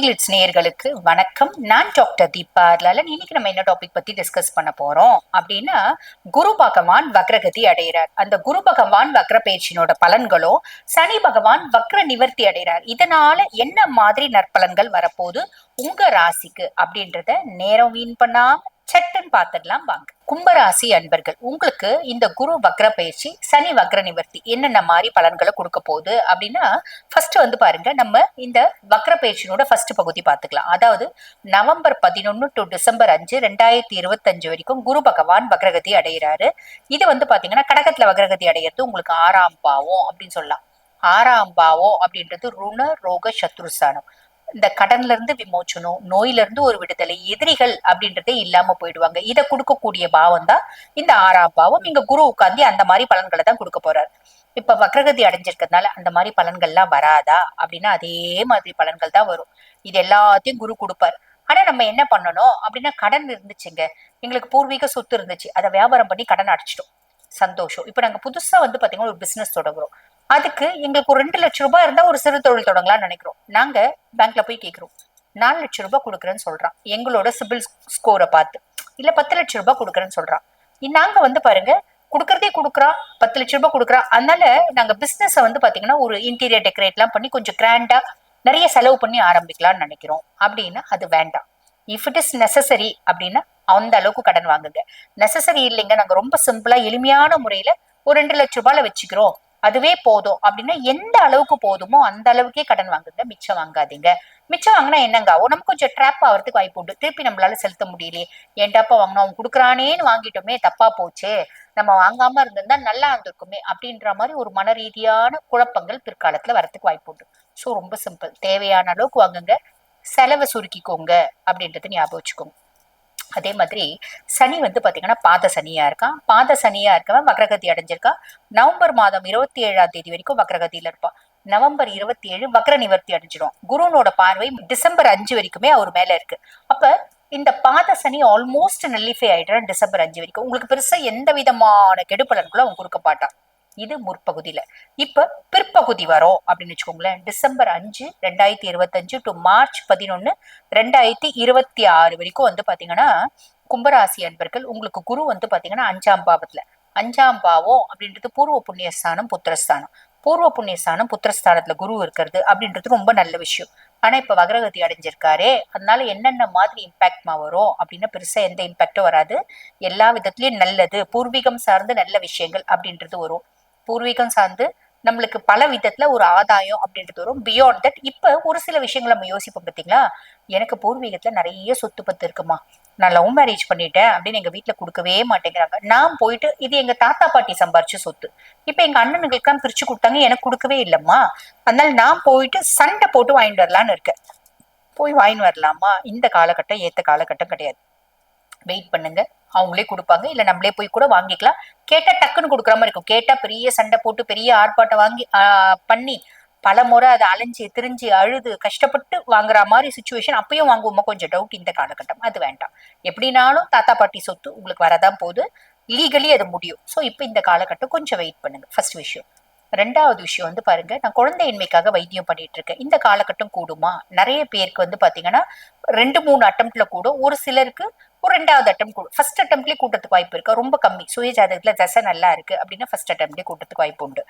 Glitz நேயர்களுக்கு வணக்கம். நான் டாக்டர் தீபா லலன் இன்னைக்கு நம்ம என்ன டாபிக் பத்தி டிஸ்கஸ் பண்ண போறோம்? அப்படின்னா குரு பகவான் வக்ரகதி அடைகிறார். அந்த குரு பகவான் வக்ர பயிற்சியினோட பலன்களோ சனி பகவான் வக்ர நிவர்த்தி அடைகிறார். இதனால என்ன மாதிரி நற்பலன்கள் வரப்போகுது? உங்க ராசிக்கு அப்படின்றத நேரம் வீண் பண்ணாம சட்டுன்னு பார்த்துடலாம் வாங்க. கும்பராசி அன்பர்கள் உங்களுக்கு இந்த குரு வக்ர பயிற்சி சனி வக்ர நிவர்த்தி என்னென்ன மாதிரி பலன்களை கொடுக்க போகுது அப்படின்னா ஃபர்ஸ்ட் வந்து பாருங்க நம்ம இந்த வக்ர பயிற்சியினோட ஃபர்ஸ்ட் பகுதி பார்த்துக்கலாம். அதாவது நவம்பர் பதினொன்னு டு டிசம்பர் அஞ்சு ரெண்டாயிரத்தி இருபத்தஞ்சு வரைக்கும் குரு பகவான் வக்ரகதி அடைகிறாரு இது வந்து பாத்தீங்கன்னா கடகத்துல வக்ரகதி அடையிறது உங்களுக்கு ஆறாம் பாவம் அப்படின்னு சொல்லலாம். ஆறாம் பாவம் அப்படின்றது ருண ரோக சத்ருஸ்தானம் இந்த கடன்ல இருந்து விமோச்சனம் நோயில இருந்து ஒரு விடுதலை எதிரிகள் அப்படின்றதே இல்லாம போயிடுவாங்க. இதை கொடுக்கக்கூடிய பாவம் தான் இந்த ஆறாம் பாவம். இங்க குரு உட்காந்து அந்த மாதிரி பலன்களை தான் கொடுக்க போறாரு. இப்ப வக்ரகதி அடைஞ்சிருக்கிறதுனால அந்த மாதிரி பலன்கள்லாம் வராதா அப்படின்னா அதே மாதிரி பலன்கள் தான் வரும். இது எல்லாத்தையும் குரு கொடுப்பார். ஆனா நம்ம என்ன பண்ணணும் அப்படின்னா கடன் இருந்துச்சுங்க. எங்களுக்கு பூர்வீக சொத்து இருந்துச்சு. அதை வியாபாரம் பண்ணி கடன் அடைச்சிட்டோம். சந்தோஷம். இப்ப நாங்க புதுசா வந்து பாத்தீங்கன்னா ஒரு பிசினஸ் தொடங்குறோம். அதுக்கு எங்களுக்கு ஒரு ரெண்டு லட்சம் ரூபாய் இருந்தா ஒரு சிறு தொழில் தொடங்கலாம்னு நினைக்கிறோம். நாங்க பேங்க்ல போய் கேட்கிறோம் நாலு லட்சம் ரூபாய் கொடுக்குறேன்னு சொல்றான். எங்களோட சிபில் ஸ்கோரை பார்த்து. இல்ல பத்து லட்சம் ரூபாய் கொடுக்குறேன்னு சொல்றான். நாங்க வந்து பாருங்க கொடுக்கறதே கொடுக்குறான் பத்து லட்சம் ரூபாய் கொடுக்குறான் அதனால நாங்க பிசினஸ் வந்து பாத்தீங்கன்னா ஒரு இன்டீரியர் டெக்கரேட் எல்லாம் பண்ணி கொஞ்சம் கிராண்டா நிறைய செலவு பண்ணி ஆரம்பிக்கலாம்னு நினைக்கிறோம். அப்படின்னா அது வேண்டாம். இஃப் இட் இஸ் நெசசரி அப்படின்னா அந்த அளவுக்கு கடன் வாங்குங்க. நெசசரி இல்லைங்க நாங்க ரொம்ப சிம்பிளா எளிமையான முறையில ஒரு ரெண்டு லட்ச ரூபாயில வச்சுக்கிறோம். அதுவே போதும். அப்படின்னா எந்த அளவுக்கு போதுமோ அந்த அளவுக்கே கடன் வாங்குங்க. மிச்சம் வாங்காதீங்க. மிச்சம் வாங்கினா என்னங்க? ஆகும் கொஞ்சம் ட்ராப் ஆகிறதுக்கு வாய்ப்பு உண்டு. திருப்பி நம்மளால செலுத்த முடியலையே. ஏன்டாப்பா வாங்கினோம்? அவன் கொடுக்குறானேன்னு வாங்கிட்டோமே தப்பா போச்சே. நம்ம வாங்காம இருந்திருந்தா நல்லா இருந்திருக்குமே அப்படின்ற மாதிரி ஒரு மன ரீதியான குழப்பங்கள் பிற்காலத்துல வரத்துக்கு வாய்ப்பு உண்டு. ஸோ ரொம்ப சிம்பிள் தேவையான அளவுக்கு வாங்குங்க. செலவை சுருக்கிக்கோங்க அப்படின்றத ஞாபகம் வச்சுக்கோங்க. அதே மாதிரி சனி வந்து பார்த்தீங்கன்னா பாத சனியா இருக்கான் பாத சனியா இருக்கவன் வக்ரகதி அடைஞ்சிருக்கான் நவம்பர் மாதம் இருபத்தி ஏழாம் தேதி வரைக்கும் வக்ரகதியில இருப்பான். நவம்பர் இருபத்தி ஏழு வக்ர நிவர்த்தி அடைஞ்சிடும். குருனோட பார்வை டிசம்பர் அஞ்சு வரைக்குமே அவர் மேல இருக்கு. அப்ப இந்த பாத சனி ஆல்மோஸ்ட் நல்லிஃபை ஆயிடுறான் டிசம்பர் அஞ்சு வரைக்கும். உங்களுக்கு பெருசா எந்த விதமான கெடுபலன்களும் அவன் கொடுக்க மாட்டான். இது முற்பகுதியில. இப்ப பிற்பகுதி வரும் அப்படின்னு வச்சுக்கோங்களேன். டிசம்பர் அஞ்சு ரெண்டாயிரத்தி இருபத்தஞ்சு டு மார்ச் பதினொன்னு ரெண்டாயிரத்தி இருபத்தி ஆறு வரைக்கும் வந்து பாத்தீங்கன்னா கும்பராசி அன்பர்கள் உங்களுக்கு குரு வந்து பாத்தீங்கன்னா அஞ்சாம் பாவத்துல. அஞ்சாம் பாவம் அப்படின்றது பூர்வ புண்ணியஸ்தானம் புத்திரஸ்தானம் பூர்வ புண்ணியஸ்தானம் புத்திரஸ்தானத்துல குரு இருக்கிறது அப்படின்றது ரொம்ப நல்ல விஷயம். ஆனா இப்ப வக்ரகதி அடைஞ்சிருக்காரே. அதனால என்னென்ன மாதிரி இம்பாக்ட்மா வரும் அப்படின்னா பெருசா எந்த இம்பாக்டும் வராது. எல்லா விதத்துலயும் நல்லது பூர்வீகம் சார்ந்து நல்ல விஷயங்கள் அப்படின்றது வரும். பூர்வீகம் சார்ந்து நம்மளுக்கு பல விதத்துல ஒரு ஆதாயம் அப்படின்றது வரும். பியாண்ட் தட் இப்ப ஒரு சில விஷயங்கள் நம்ம யோசிப்போம் பார்த்தீங்களா எனக்கு பூர்வீகத்துல நிறைய சொத்து பத்து இருக்குமா? நான் லவ் மேரேஜ் பண்ணிட்டேன் அப்படின்னு எங்க வீட்டுல கொடுக்கவே மாட்டேங்கிறாங்க. நான் போயிட்டு இது எங்க தாத்தா பாட்டி சம்பாரிச்ச சொத்து. இப்ப எங்க அண்ணனுங்களுக்கெல்லாம் பிரிச்சு கொடுத்தாங்க எனக்கு கொடுக்கவே இல்லம்மா. அதனால நான் போயிட்டு சண்டை போட்டு வாங்கிட்டு வரலான்னு இருக்கேன். போய் வாங்கிட்டு வரலாமா? இந்த காலகட்டம் ஏத்த காலகட்டம் கிடையாது. வெயிட் பண்ணுங்க. அவங்களே கொடுப்பாங்க. இல்லை நம்மளே போய் கூட வாங்கிக்கலாம். கேட்டால் டக்குன்னு கொடுக்குற மாதிரி இருக்கும். கேட்டால் பெரிய சண்டை போட்டு பெரிய ஆர்ப்பாட்டம் வாங்கி பண்ணி பல முறை அதை அலைஞ்சு திரிஞ்சு அழுது கஷ்டப்பட்டு வாங்குற மாதிரி சுச்சுவேஷன் அப்பயும் வாங்குவோமா? கொஞ்சம் டவுட் இந்த காலகட்டம். அது வேண்டாம். எப்படினாலும் தாத்தா பாட்டி சொத்து உங்களுக்கு வரதான் போகுது. லீகலி அது முடியும். ஸோ இப்போ இந்த காலகட்டம் கொஞ்சம் வெயிட் பண்ணுங்க. ஃபர்ஸ்ட் விஷயம். ரெண்டாவது விஷயம் வந்து பாருங்க. நான் குழந்தையின்மைக்காக வைத்தியம் பண்ணிட்டு இருக்கேன். இந்த காலகட்டம் கூடுமா? நிறைய பேருக்கு வந்து பாத்தீங்கன்னா ரெண்டு மூணு அட்டம்ப்ட்ல கூடும் ஒரு சிலருக்கு ஒரு ரெண்டாவது அட்டம் ஃபர்ஸ்ட் அட்டம்ப்ட்லேயே கூட்டத்துக்கு வாய்ப்பு இருக்கு. ரொம்ப கம்மி. சுய ஜாதகத்தில் தசை நல்லா இருக்கு அப்படின்னா ஃபர்ஸ்ட் அட்டம்ப்ட்லேயே கூட்டத்துக்கு வாய்ப்பு உண்டு.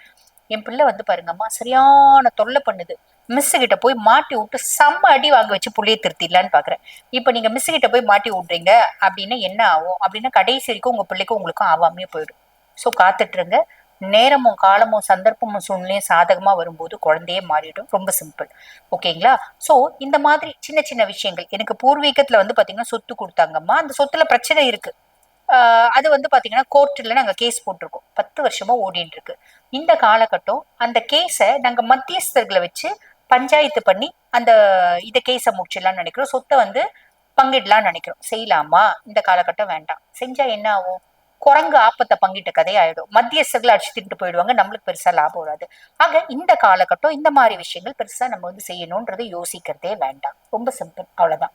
என் பிள்ளை வந்து பாருங்கம்மா சரியான தொல்லை பண்ணுது. மிஸ் கிட்ட போய் மாட்டி விட்டு செம்ம அடி வாங்க வச்சு புள்ளைய திருத்திடலான்னு பாக்குறேன். இப்போ நீங்க மிஸ் கிட்ட போய் மாட்டி விட்றீங்க அப்படின்னா என்ன ஆகும்? அப்படின்னா கடைசி வரைக்கும் உங்க பிள்ளைக்கும் உங்களுக்கும் ஆவாமே போயிடும். ஸோ காத்துட்டுருங்க நேரமும் காலமும் சந்தர்ப்பமும் சூழ்நிலையும் சாதகமாக வரும்போது குழந்தையே மாறிடும். ரொம்ப சிம்பிள் ஓகேங்களா? ஸோ இந்த மாதிரி சின்ன சின்ன விஷயங்கள். எனக்கு பூர்வீகத்தில் வந்து பார்த்தீங்கன்னா சொத்து கொடுத்தாங்கம்மா. அந்த சொத்தில் பிரச்சனை இருக்கு. அது வந்து பார்த்தீங்கன்னா கோர்ட்டில் நாங்கள் கேஸ் போட்டிருக்கோம். பத்து வருஷமாக ஓடிட்டு இருக்கு இந்த காலகட்டம் அந்த கேஸை நாங்கள் மத்தியஸ்தர்களை வச்சு பஞ்சாயத்து பண்ணி அந்த இந்த கேஸை முடிச்சிடலாம்னு நினைக்கிறோம். சொத்தை வந்து பங்கிடலாம்னு நினைக்கிறோம். செய்யலாமா? இந்த காலகட்டம் வேண்டாம். செஞ்சா என்ன ஆகும்? குரங்கு ஆப்பத்தை பங்கிட்ட கதையாயிடும் ஆயிடும். மத்தியஸ்தர்களை அடிச்சு திட்டு போயிடுவாங்க. நம்மளுக்கு பெருசா லாபம் வராது. ஆக இந்த காலகட்டம் இந்த மாதிரி விஷயங்கள் பெருசா நம்ம வந்து செய்யணும்ன்றதை யோசிக்கிறதே வேண்டாம். ரொம்ப சிம்பிள் அவ்வளவுதான்.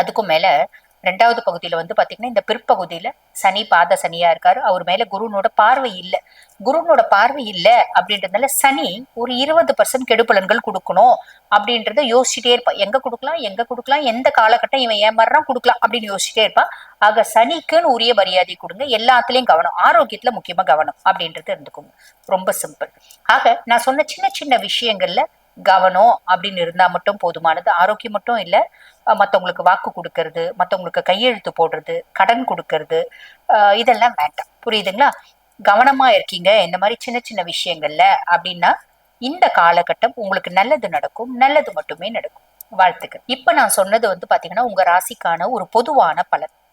அதுக்கும் மேல ரெண்டாவது பகுதியில வந்து பாத்தீங்கன்னா இந்த பிற்பகுதியில சனி பாத சனியா இருக்காரு. அவர் மேல குருனோட பார்வை இல்ல. குருனோட பார்வை இல்ல அப்படின்றதுனால சனி ஒரு இருபது பர்சன்ட் கெடுபலன்கள் கொடுக்கணும் அப்படின்றத யோசிச்சுட்டே இருப்பான் எங்க கொடுக்கலாம் எங்க கொடுக்கலாம் எந்த காலகட்டம் இவன் ஏமாறான் கொடுக்கலாம் அப்படின்னு யோசிச்சுட்டே இருப்பான் ஆக சனிக்குன்னு உரிய மரியாதை கொடுங்க. எல்லாத்துலயும் கவனம். ஆரோக்கியத்துல முக்கியமா கவனம் அப்படின்றது இருந்துக்கோங்க. ரொம்ப சிம்பிள் ஆக நான் சொன்ன சின்ன சின்ன விஷயங்கள்ல கவனம் அப்படின்னு இருந்தா மட்டும் போதுமானது. ஆரோக்கியம் மட்டும் இல்ல மற்றவங்களுக்கு மத்தவங்களுக்கு வாக்கு கொடுக்கறது மத்தவங்களுக்கு கையெழுத்து போடுறது கடன் கொடுக்கறது இதெல்லாம் வேண்டாம். புரியுதுங்களா? கவனமா இருக்கீங்க. இந்த மாதிரி சின்ன சின்ன விஷயங்கள்ல அப்படின்னா இந்த காலகட்டம் உங்களுக்கு நல்லது நடக்கும். நல்லது மட்டுமே நடக்கும். வாழ்த்துக்கள். இப்ப நான் சொன்னது வந்து பாத்தீங்கன்னா உங்க ராசிக்கான ஒரு பொதுவான பலன்.